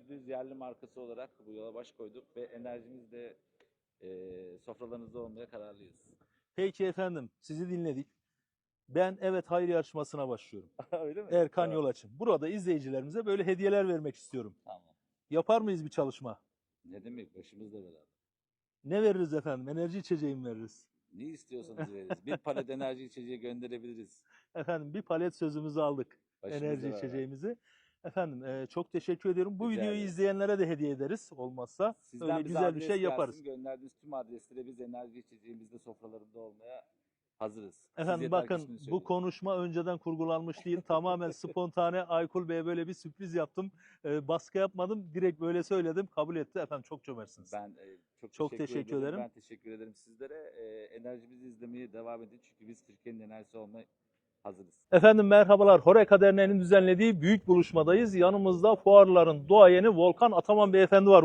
%100 yerli markası olarak bu yola baş koyduk ve enerjimiz de e, sofralarınızda olmaya kararlıyız. Peki efendim sizi dinledik. Ben evet hayır yarışmasına başlıyorum. Öyle mi? Erkan Tamam. Yolaç'ın. Burada izleyicilerimize böyle hediyeler vermek istiyorum. Tamam. Yapar mıyız bir çalışma? Ne demek başımızla beraber. Ne veririz efendim? Enerji içeceği mi veririz? Ne istiyorsanız veririz. Bir palet enerji içeceği gönderebiliriz. Efendim bir palet sözümüzü aldık. Başımızla enerji beraber. içeceğimizi. Efendim e, çok teşekkür ediyorum. Bu Rica videoyu ederim. izleyenlere de hediye ederiz olmazsa. Sizden öyle güzel bir şey yaparız. gelsin, Gönderdiğiniz tüm adreslere biz enerji içeceğimizde sofralarında olmaya hazırız. Siz Efendim ki bakın bu konuşma önceden kurgulanmış değil. Tamamen spontane Aykul Bey'e böyle bir sürpriz yaptım. E, baskı yapmadım. Direkt böyle söyledim. Kabul etti. Efendim çok cömertsiniz. Ben e, çok, Çok teşekkür, teşekkür ederim. ederim. Ben teşekkür ederim sizlere. E, enerjimizi izlemeye devam edin çünkü biz Türkiye'nin enerjisi olmaya hazırız. Efendim merhabalar. Horeka Derneği'nin düzenlediği büyük buluşmadayız. Yanımızda fuarların doğayeni Volkan Ataman Beyefendi var.